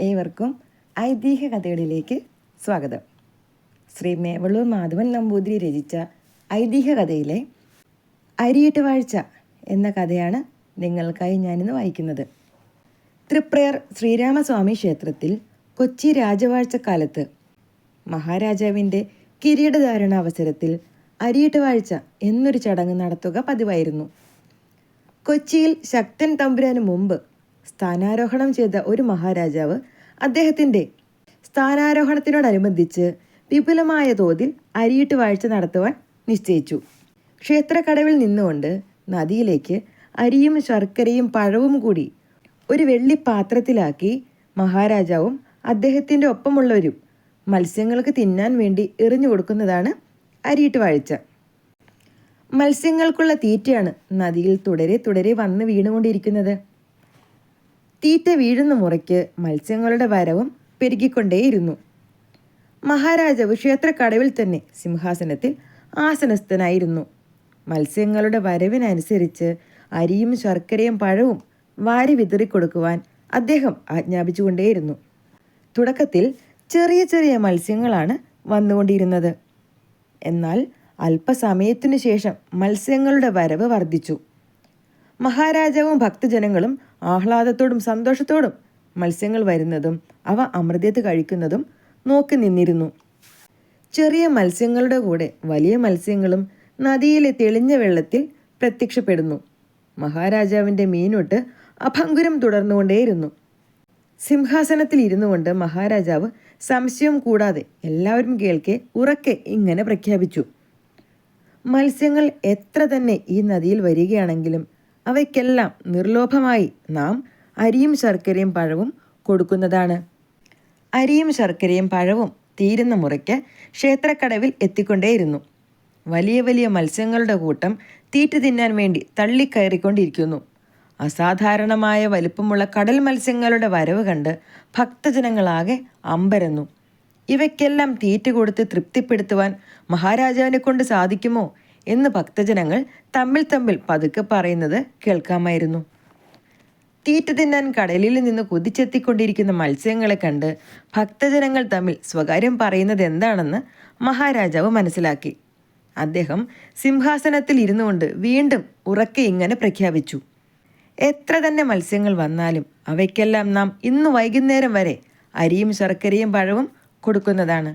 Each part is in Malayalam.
ഏവർക്കും ഐതിഹ്യ കഥകളിലേക്ക് സ്വാഗതം. ശ്രീ മേവള്ളൂർ മാധവൻ നമ്പൂതിരി രചിച്ച ഐതിഹ്യ കഥയിലെ അരിയിട്ട് വാഴ്ച എന്ന കഥയാണ് നിങ്ങൾക്കായി ഞാനിന്ന് വായിക്കുന്നത്. തൃപ്രയർ ശ്രീരാമസ്വാമി ക്ഷേത്രത്തിൽ കൊച്ചി രാജവാഴ്ചക്കാലത്ത് മഹാരാജാവിന്റെ കിരീടധാരണ അവസരത്തിൽ അരിയിട്ട് വാഴ്ച എന്നൊരു ചടങ്ങ് നടത്തുക പതിവായിരുന്നു. കൊച്ചിയിൽ ശക്തൻ തമ്പുരാന് മുമ്പ് സ്ഥാനാരോഹണം ചെയ്ത ഒരു മഹാരാജാവ് അദ്ദേഹത്തിന്റെ സ്ഥാനാരോഹണത്തിനോടനുബന്ധിച്ച് വിപുലമായ തോതിൽ അരിയിട്ട് വാഴ്ച നടത്തുവാൻ നിശ്ചയിച്ചു. ക്ഷേത്രക്കടവിൽ നിന്നുകൊണ്ട് നദിയിലേക്ക് അരിയും ശർക്കരയും പഴവും കൂടി ഒരു വെള്ളി പാത്രത്തിലാക്കി മഹാരാജാവും അദ്ദേഹത്തിന്റെ ഒപ്പമുള്ളവരും മത്സ്യങ്ങൾക്ക് തിന്നാൻ വേണ്ടി എറിഞ്ഞു കൊടുക്കുന്നതാണ് അരിയിട്ട് വാഴ്ച. മത്സ്യങ്ങൾക്കുള്ള തീറ്റയാണ് നദിയിൽ തുടരെ തുടരെ വന്ന് വീണുകൊണ്ടിരിക്കുന്നത്. തീറ്റ വീഴുന്ന മുറയ്ക്ക് മത്സ്യങ്ങളുടെ വരവും പെരുകിക്കൊണ്ടേയിരുന്നു. മഹാരാജാവ് ക്ഷേത്രക്കടവിൽ തന്നെ സിംഹാസനത്തിൽ ആസനസ്ഥനായിരുന്നു. മത്സ്യങ്ങളുടെ വരവിനനുസരിച്ച് അരിയും ശർക്കരയും പഴവും വാരി വിതറിക്കൊടുക്കുവാൻ അദ്ദേഹം ആജ്ഞാപിച്ചുകൊണ്ടേയിരുന്നു. തുടക്കത്തിൽ ചെറിയ ചെറിയ മത്സ്യങ്ങളാണ് വന്നുകൊണ്ടിരുന്നത്. എന്നാൽ അല്പസമയത്തിനു ശേഷം മത്സ്യങ്ങളുടെ വരവ് വർദ്ധിച്ചു. മഹാരാജാവും ഭക്തജനങ്ങളും ആഹ്ലാദത്തോടും സന്തോഷത്തോടും മത്സ്യങ്ങൾ വരുന്നതും അവ അമൃതത്ത് കഴിക്കുന്നതും നോക്കി നിന്നിരുന്നു. ചെറിയ മത്സ്യങ്ങളുടെ കൂടെ വലിയ മത്സ്യങ്ങളും നദിയിലെ തെളിഞ്ഞ വെള്ളത്തിൽ പ്രത്യക്ഷപ്പെടുന്നു. മഹാരാജാവിന്റെ മീനൊട്ട് അഭങ്കുരം തുടർന്നുകൊണ്ടേയിരുന്നു. സിംഹാസനത്തിൽ ഇരുന്നു കൊണ്ട് മഹാരാജാവ് സംശയം കൂടാതെ എല്ലാവരും കേൾക്കെ ഉറക്കെ ഇങ്ങനെ പ്രഖ്യാപിച്ചു. മത്സ്യങ്ങൾ എത്ര തന്നെ ഈ നദിയിൽ വരികയാണെങ്കിലും അവയ്ക്കെല്ലാം നിർലോഭമായി നാം അരിയും ശർക്കരയും പഴവും കൊടുക്കുന്നതാണ്. അരിയും ശർക്കരയും പഴവും തീരുന്ന മുറയ്ക്ക് ക്ഷേത്രക്കടവിൽ എത്തിക്കൊണ്ടേയിരുന്നു. വലിയ വലിയ മത്സ്യങ്ങളുടെ കൂട്ടം തീറ്റ തിന്നാൻ വേണ്ടി തള്ളിക്കയറിക്കൊണ്ടിരിക്കുന്നു. അസാധാരണമായ വലിപ്പമുള്ള കടൽ മത്സ്യങ്ങളുടെ വരവ് കണ്ട് ഭക്തജനങ്ങളാകെ അമ്പരന്നു. ഇവയ്ക്കെല്ലാം തീറ്റ കൊടുത്ത് തൃപ്തിപ്പെടുത്തുവാൻ മഹാരാജാവിനെ കൊണ്ട് സാധിക്കുമോ എന്ന് ഭക്തജനങ്ങൾ തമ്മിൽ തമ്മിൽ പതുക്കെ പറയുന്നത് കേൾക്കാമായിരുന്നു. തീറ്റ തിന്നാൻ കടലിൽ നിന്ന് കുതിച്ചെത്തിക്കൊണ്ടിരിക്കുന്ന മത്സ്യങ്ങളെ കണ്ട് ഭക്തജനങ്ങൾ തമ്മിൽ സ്വകാര്യം പറയുന്നത് എന്താണെന്ന് മഹാരാജാവ് മനസ്സിലാക്കി. അദ്ദേഹം സിംഹാസനത്തിൽ ഇരുന്നു കൊണ്ട് വീണ്ടും ഉറക്കെ ഇങ്ങനെ പ്രഖ്യാപിച്ചു. എത്ര തന്നെ മത്സ്യങ്ങൾ വന്നാലും അവയ്ക്കെല്ലാം നാം ഇന്ന് വൈകുന്നേരം വരെ അരിയും ശർക്കരയും പഴവും കൊടുക്കുന്നതാണ്.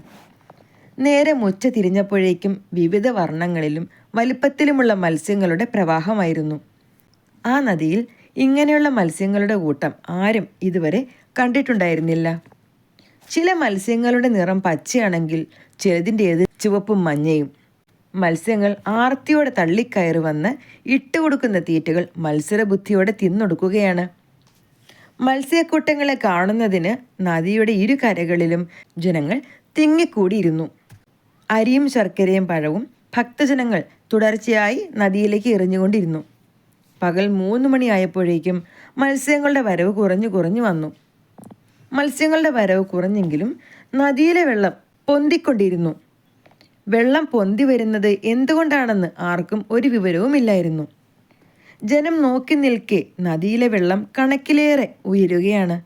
നേരെ മുച്ച തിരിഞ്ഞപ്പോഴേക്കും വിവിധ വർണങ്ങളിലും വലിപ്പത്തിലുമുള്ള മത്സ്യങ്ങളുടെ പ്രവാഹമായിരുന്നു. ആ നദിയിൽ ഇങ്ങനെയുള്ള മത്സ്യങ്ങളുടെ കൂട്ടം ആരും ഇതുവരെ കണ്ടിട്ടുണ്ടായിരുന്നില്ല. ചില മത്സ്യങ്ങളുടെ നിറം പച്ചയാണെങ്കിൽ ചിലതിന്റേത് ചുവപ്പും മഞ്ഞയും. മത്സ്യങ്ങൾ ആർത്തിയോടെ തള്ളിക്കയറി വന്ന് ഇട്ടുകൊടുക്കുന്ന തീറ്റകൾ മത്സരബുദ്ധിയോടെ തിന്നൊടുക്കുകയാണ്. മത്സ്യക്കൂട്ടങ്ങളെ കാണുന്നതിന് നദിയുടെ ഇരു കരകളിലും ജനങ്ങൾ തിങ്ങിക്കൂടിയിരുന്നു. അരിയും ശർക്കരയും പഴവും ഭക്തജനങ്ങൾ തുടർച്ചയായി നദിയിലേക്ക് എറിഞ്ഞുകൊണ്ടിരുന്നു. പകൽ മൂന്ന് മണിയായപ്പോഴേക്കും മത്സ്യങ്ങളുടെ വരവ് കുറഞ്ഞു കുറഞ്ഞു വന്നു. മത്സ്യങ്ങളുടെ വരവ് കുറഞ്ഞെങ്കിലും നദിയിലെ വെള്ളം പൊന്തിക്കൊണ്ടിരുന്നു. വെള്ളം പൊന്തി വരുന്നത് എന്തുകൊണ്ടാണെന്ന് ആർക്കും ഒരു വിവരവുമില്ലായിരുന്നു. ജനം നോക്കി നിൽക്കെ നദിയിലെ വെള്ളം കണക്കിലേറെ ഉയരുകയാണ്.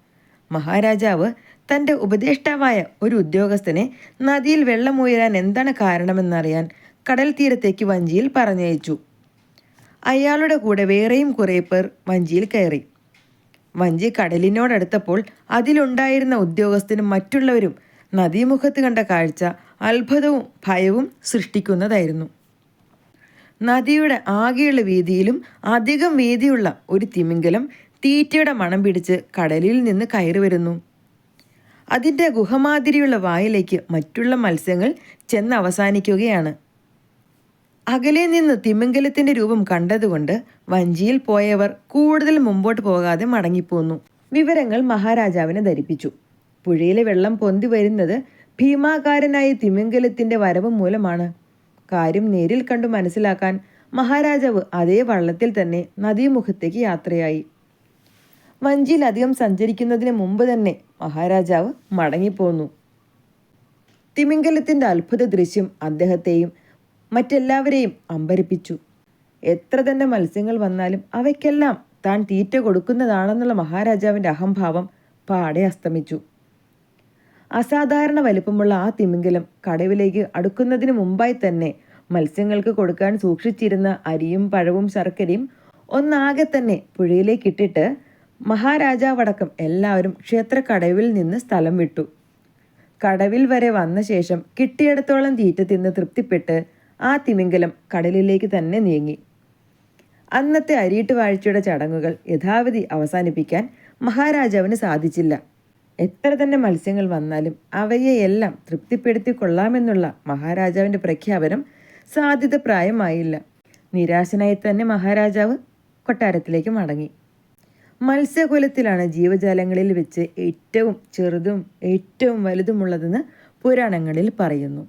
മഹാരാജാവ് തന്റെ ഉപദേഷ്ടാവായ ഒരു ഉദ്യോഗസ്ഥനെ നദിയിൽ വെള്ളം ഉയരാൻ എന്താണ് കാരണമെന്നറിയാൻ കടൽ തീരത്തേക്ക് വഞ്ചിയിൽ പറഞ്ഞയച്ചു. അയാളുടെ കൂടെ വേറെയും കുറേ പേർ വഞ്ചിയിൽ കയറി. വഞ്ചി കടലിനോടടുത്തപ്പോൾ അതിലുണ്ടായിരുന്ന ഉദ്യോഗസ്ഥനും മറ്റുള്ളവരും നദീമുഖത്ത് കണ്ട കാഴ്ച അത്ഭുതവും ഭയവും സൃഷ്ടിക്കുന്നതായിരുന്നു. നദിയുടെ ആകെയുള്ള വീതിയിലും അധികം വീതിയുള്ള ഒരു തിമിംഗലം തീറ്റയുടെ മണം പിടിച്ച് കടലിൽ നിന്ന് കയറി വരുന്നു. അതിന്റെ ഗുഹമാതിരിയുള്ള വായിലേക്ക് മറ്റുള്ള മത്സ്യങ്ങൾ ചെന്ന് അവസാനിക്കുകയാണ്. അകലെ നിന്ന് തിമിംഗലത്തിന്റെ രൂപം കണ്ടതുകൊണ്ട് വഞ്ചിയിൽ പോയവർ കൂടുതൽ മുമ്പോട്ട് പോകാതെ മടങ്ങിപ്പോന്നു. വിവരങ്ങൾ മഹാരാജാവിനെ ധരിപ്പിച്ചു. പുഴയിലെ വെള്ളം പൊന്തി വരുന്നത് ഭീമാകാരനായ തിമിംഗലത്തിന്റെ വരവ് മൂലമാണ്. കാര്യം നേരിൽ കണ്ടു മനസ്സിലാക്കാൻ മഹാരാജാവ് അതേ വള്ളത്തിൽ തന്നെ നദീമുഖത്തേക്ക് യാത്രയായി. വഞ്ചിയിൽ അധികം സഞ്ചരിക്കുന്നതിന് മുമ്പ് തന്നെ മഹാരാജാവ് മടങ്ങിപ്പോന്നു. തിമിംഗലത്തിന്റെ അത്ഭുത ദൃശ്യം അദ്ദേഹത്തെയും മറ്റെല്ലാവരെയും അമ്പരിപ്പിച്ചു. എത്ര തന്നെ മത്സ്യങ്ങൾ വന്നാലും അവയ്ക്കെല്ലാം താൻ തീറ്റ കൊടുക്കുന്നതാണെന്നുള്ള മഹാരാജാവിന്റെ അഹംഭാവം പാടെ അസ്തമിച്ചു. അസാധാരണ വലിപ്പമുള്ള ആ തിമിംഗലം കടവിലേക്ക് അടുക്കുന്നതിന് മുമ്പായി തന്നെ മത്സ്യങ്ങൾക്ക് കൊടുക്കാൻ സൂക്ഷിച്ചിരുന്ന അരിയും പഴവും ശർക്കരയും ഒന്നാകെ തന്നെ പുഴയിലേക്ക് ഇട്ടിട്ട് മഹാരാജാവടക്കം എല്ലാവരും ക്ഷേത്ര കടവിൽ നിന്ന് സ്ഥലം വിട്ടു. കടവിൽ വരെ വന്ന ശേഷം കിട്ടിയിടത്തോളം തീറ്റ തിന്ന് തൃപ്തിപ്പെട്ട് ആ തിമിംഗലം കടലിലേക്ക് തന്നെ നീങ്ങി. അന്നത്തെ അരിയിട്ട് വാഴ്ചയുടെ ചടങ്ങുകൾ യഥാവധി അവസാനിപ്പിക്കാൻ മഹാരാജാവിന് സാധിച്ചില്ല. എത്ര തന്നെ മത്സ്യങ്ങൾ വന്നാലും അവയെയെല്ലാം തൃപ്തിപ്പെടുത്തി കൊള്ളാമെന്നുള്ള മഹാരാജാവിന്റെ പ്രഖ്യാപനം സാധ്യത പ്രായമായില്ല നിരാശനായി തന്നെ മഹാരാജാവ് കൊട്ടാരത്തിലേക്ക് മടങ്ങി. മത്സ്യകുലത്തിലാണ് ജീവജാലങ്ങളിൽ വെച്ച് ഏറ്റവും ചെറുതും ഏറ്റവും വലുതുമുള്ളതെന്ന് പുരാണങ്ങളിൽ പറയുന്നു.